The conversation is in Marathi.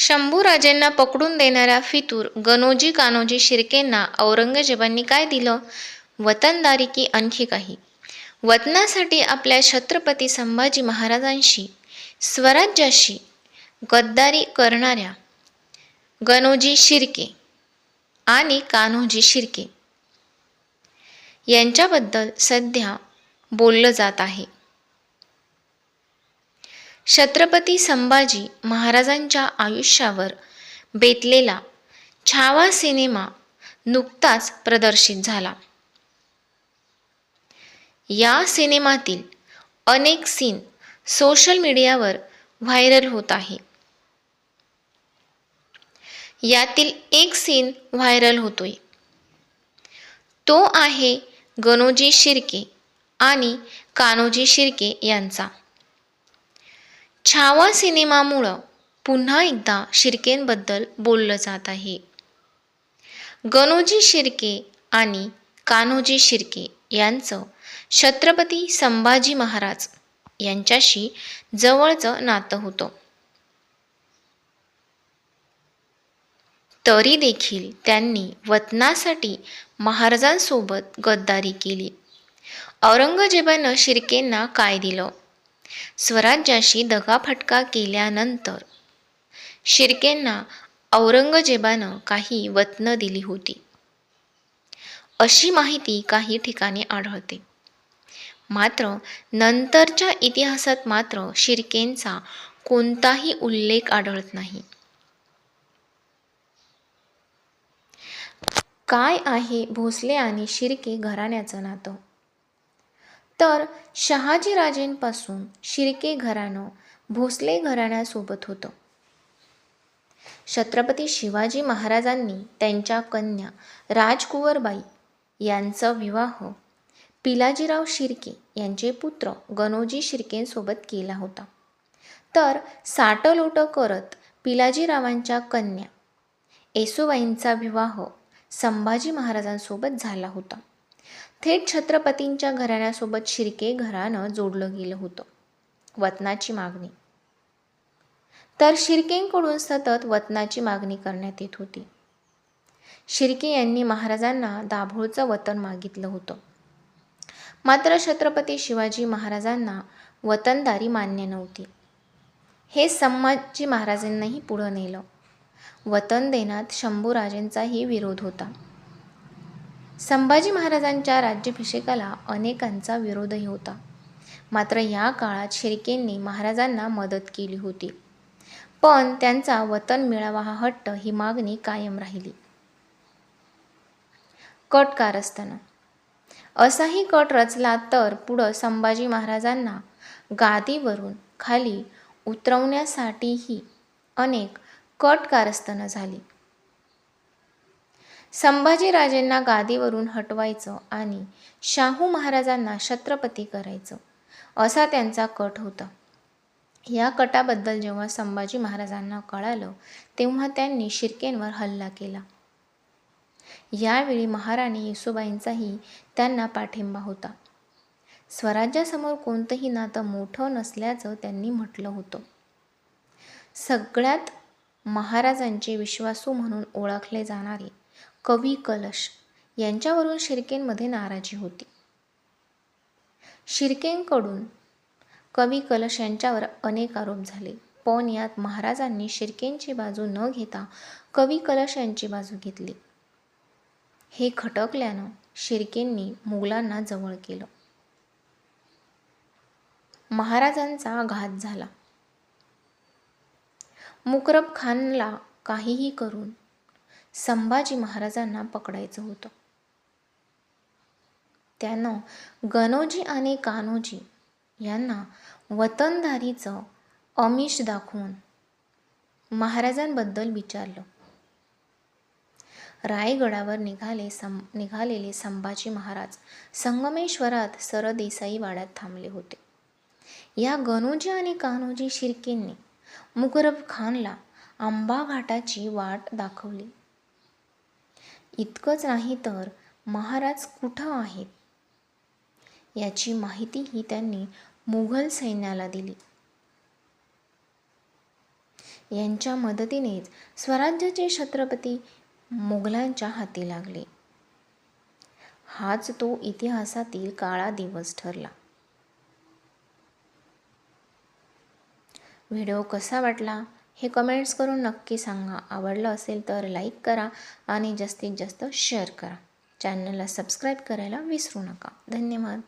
शंभूराजेंना पकडून देणाऱ्या फितूर गणोजी कान्होजी शिर्केंना औरंगजेबांनी काय दिलं? वतनदारी की आणखी काही? वतनासाठी आपल्या छत्रपती संभाजी महाराजांशी स्वराज्याशी गद्दारी करणाऱ्या गणोजी शिर्के आणि कान्होजी शिर्के यांच्याबद्दल सध्या बोललं जात आहे. छत्रपती संभाजी महाराजांच्या आयुष्यावर बेतलेला छावा सिनेमा नुकताच प्रदर्शित झाला. या सिनेमातील अनेक सीन सोशल मीडियावर व्हायरल होत आहे. यातील एक सीन व्हायरल होतोय. तो आहे गणोजी शिर्के आणि कान्होजी शिर्के यांचा. छावा सिनेमामुळं पुन्हा एकदा शिर्केंबद्दल बोललं जात आहे. गणोजी शिर्के आणि कान्होजी शिर्के यांचं छत्रपती संभाजी महाराज यांच्याशी जवळचं नातं होतं. तरी देखील त्यांनी वतनासाठी महाराजांसोबत गद्दारी केली. औरंगजेबानं शिर्केंना काय दिलं? स्वराज्याशी दगाफटका केल्यानंतर शिर्केंना औरंगजेबानं काही वतनं दिली होती. अशी माहिती काही ठिकाणी आढळते. मात्र नंतरच्या इतिहासात मात्र शिर्केंचा कोणताही उल्लेख आढळत नाही. काय आहे भोसले आणि शिर्के घराण्याचं नातं? तर शहाजीराजेंपासून शिर्के घराणं भोसले घराण्यासोबत होतं. छत्रपती शिवाजी महाराजांनी त्यांच्या कन्या राजकुंवरबाई यांचा विवाह पिलाजीराव शिर्के यांचे पुत्र गणोजी शिर्केंसोबत केला होता. तर साटलोट करत पिलाजीरावांच्या कन्या येसुबाईंचा विवाह संभाजी महाराजांसोबत झाला होता. थेट छत्रपतींच्या घराण्यासोबत शिर्के घराणं जोडलं गेलं होतं. वतनाची मागणी. तर शिर्केंकडून सतत वतनाची मागणी करण्यात येत होती. शिर्के यांनी महाराजांना दाभोळचं वतन मागितलं होतं. मात्र छत्रपती शिवाजी महाराजांना वतनदारी मान्य नव्हती. हे संभाजी महाराजांनाही पुढं नेलं. वतन देण्यात शंभूराजेंचाही विरोध होता. संभाजी महाराजांच्या राज्याभिषेकाला अनेकांचा विरोधही होता. मात्र या काळात शिर्केंनी महाराजांना मदत केली होती. पण त्यांचा वतन मिळावा हा हट्ट ही मागणी कायम राहिली. कट कारस्थानं. असाही कट रचला तर पुढं संभाजी महाराजांना गादीवरून खाली उतरवण्यासाठीही अनेक कट कारस्थानं झाली. संभाजीराजेंना गादीवरून हटवायचं आणि शाहू महाराजांना छत्रपती करायचं असा त्यांचा कट होता. या कटाबद्दल जेव्हा संभाजी महाराजांना कळालं तेव्हा त्यांनी शिर्केंवर हल्ला केला. यावेळी महाराणी येसुबाईंचाही त्यांना पाठिंबा होता. स्वराज्यासमोर कोणतंही नातं मोठं नसल्याचं त्यांनी म्हटलं होतं. सगळ्यात महाराजांचे विश्वासू म्हणून ओळखले जाणारे कवी कलश यांच्यावरून शिर्केंमध्ये नाराजी होती. शिर्केंकडून कवी कलश यांच्यावर अनेक आरोप झाले. पण यात महाराजांनी शिर्केंची बाजू न घेता कवी कलश यांची बाजू घेतली. हे खटकल्यानं शिर्केंनी मुघलांना जवळ केलं. महाराजांचा घात झाला. मुकरब खानला काहीही करून संभाजी महाराजांना पकडायचं होतं. त्यानं गणोजी आणि कान्होजी यांना वतनधारीचं अमिष दाखवून महाराजांबद्दल विचारलं. रायगडावर निघाले सं निघालेले संभाजी महाराज संगमेश्वरात सरदेसाई वाड्यात थांबले होते. या गणोजी आणि कान्होजी शिर्केंनी मुकरब खानला आंबा घाटाची वाट दाखवली. इतकंच नाही तर महाराज कुठं आहेत? याची माहितीही त्यांनी मुघल सैन्याला दिली. यांच्या मदतीनेच स्वराज्याचे छत्रपती मोगलांच्या हाती लागले. हाच तो इतिहासातील काळा दिवस ठरला. व्हिडिओ कसा वाटला? हे कमेंट्स करून नक्की सांगा. आवडलं असेल तर लाईक करा आणि जास्तीत जास्त शेअर करा. चॅनलला सबस्क्राईब करायला विसरू नका. धन्यवाद.